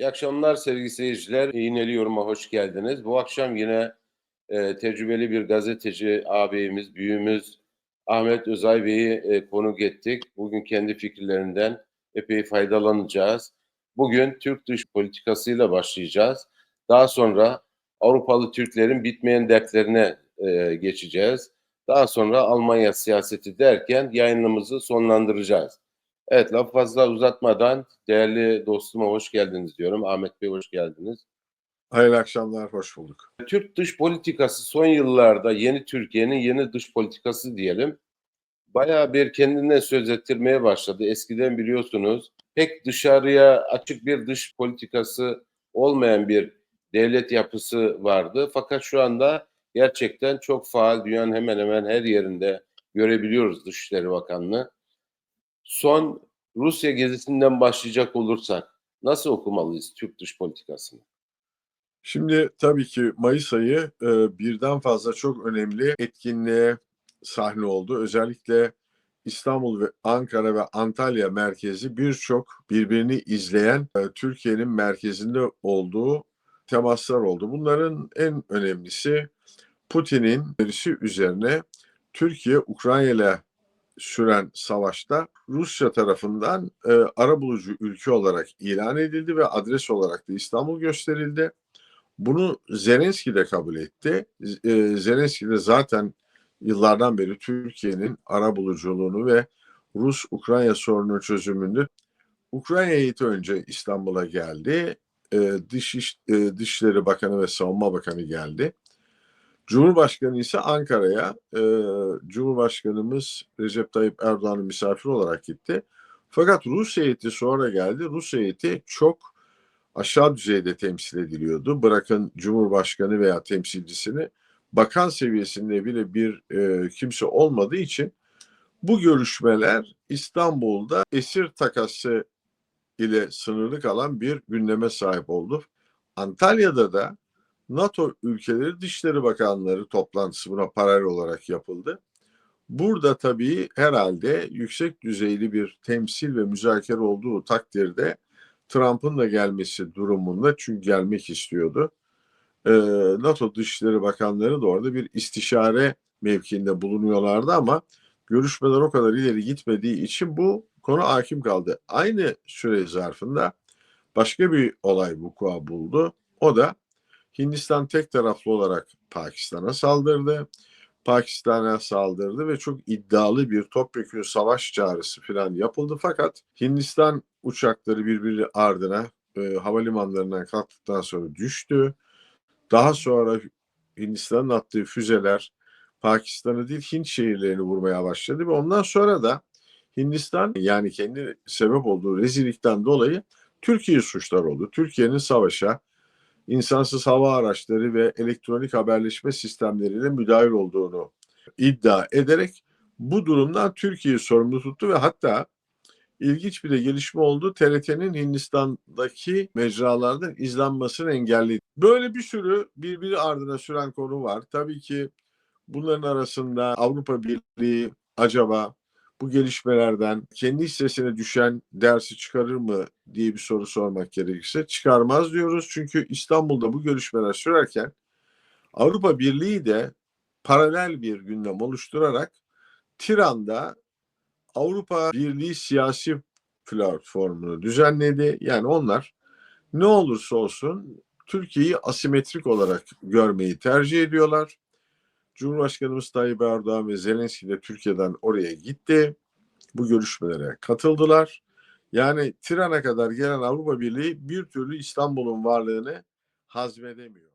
İyi akşamlar sevgili seyirciler. İğneli Yorum'a hoş geldiniz. Bu akşam yine e, tecrübeli bir gazeteci ağabeyimiz, büyüğümüz Ahmet Özay Bey'i e, konuk ettik. Bugün kendi fikirlerinden epey faydalanacağız. Bugün Türk dış politikasıyla başlayacağız. Daha sonra Avrupalı Türklerin bitmeyen dertlerine e, geçeceğiz. Daha sonra Almanya siyaseti derken yayınımızı sonlandıracağız. Evet laf fazla uzatmadan değerli dostuma hoş geldiniz diyorum. Ahmet Bey hoş geldiniz. Hayırlı akşamlar, hoş bulduk. Türk dış politikası son yıllarda yeni Türkiye'nin yeni dış politikası diyelim. Bayağı bir kendinden söz ettirmeye başladı. Eskiden biliyorsunuz pek dışarıya açık bir dış politikası olmayan bir devlet yapısı vardı. Fakat şu anda gerçekten çok faal dünyanın hemen hemen her yerinde görebiliyoruz Dışişleri Bakanlığı. Son Rusya gezisinden başlayacak olursak nasıl okumalıyız Türk dış politikasını? Şimdi tabii ki Mayıs ayı e, birden fazla çok önemli etkinliğe sahne oldu. Özellikle İstanbul ve Ankara ve Antalya merkezi birçok birbirini izleyen e, Türkiye'nin merkezinde olduğu temaslar oldu. Bunların en önemlisi Putin'in verisi üzerine Türkiye Ukrayna ile süren savaşta Rusya tarafından e, arabulucu ülke olarak ilan edildi ve adres olarak da İstanbul gösterildi. Bunu Zelenski de kabul etti. E, Zelenski de zaten yıllardan beri Türkiye'nin arabuluculuğunu ve Rus-Ukrayna sorunu çözümünde Ukrayna heyeti önce İstanbul'a geldi. E, Dış, e, Dışişleri Bakanı ve Savunma Bakanı geldi. Cumhurbaşkanı ise Ankara'ya e, Cumhurbaşkanımız Recep Tayyip Erdoğan'ın misafir olarak gitti. Fakat Rus heyeti sonra geldi. Rus heyeti çok aşağı düzeyde temsil ediliyordu. Bırakın Cumhurbaşkanı veya temsilcisini bakan seviyesinde bile bir e, kimse olmadığı için bu görüşmeler İstanbul'da esir takası ile sınırlı kalan bir gündeme sahip oldu. Antalya'da da NATO ülkeleri Dışişleri Bakanları toplantısı buna paralel olarak yapıldı. Burada tabii herhalde yüksek düzeyli bir temsil ve müzakere olduğu takdirde Trump'ın da gelmesi durumunda çünkü gelmek istiyordu. Ee, NATO Dışişleri Bakanları da orada bir istişare mevkiinde bulunuyorlardı ama görüşmeler o kadar ileri gitmediği için bu konu hakim kaldı. Aynı süre zarfında başka bir olay vuku buldu. O da Hindistan tek taraflı olarak Pakistan'a saldırdı. Pakistan'a saldırdı ve çok iddialı bir topyekun savaş çağrısı falan yapıldı. Fakat Hindistan uçakları birbiri ardına e, havalimanlarından kalktıktan sonra düştü. Daha sonra Hindistan'ın attığı füzeler Pakistan'ı değil Hint şehirlerini vurmaya başladı ve ondan sonra da Hindistan yani kendi sebep olduğu rezillikten dolayı Türkiye suçlar oldu. Türkiye'nin savaşa insansız hava araçları ve elektronik haberleşme sistemleriyle müdahil olduğunu iddia ederek bu durumdan Türkiye'yi sorumlu tuttu ve hatta ilginç bir de gelişme oldu. TRT'nin Hindistan'daki mecralardan izlenmesini engelledi. Böyle bir sürü birbiri ardına süren konu var. Tabii ki bunların arasında Avrupa Birliği acaba bu gelişmelerden kendi hissesine düşen dersi çıkarır mı diye bir soru sormak gerekirse çıkarmaz diyoruz. Çünkü İstanbul'da bu görüşmeler sürerken Avrupa Birliği de paralel bir gündem oluşturarak Tiran'da Avrupa Birliği siyasi platformunu düzenledi. Yani onlar ne olursa olsun Türkiye'yi asimetrik olarak görmeyi tercih ediyorlar. Cumhurbaşkanımız Tayyip Erdoğan ve Zelenski de Türkiye'den oraya gitti. Bu görüşmelere katıldılar. Yani Tiran'a kadar gelen Avrupa Birliği bir türlü İstanbul'un varlığını hazmedemiyor.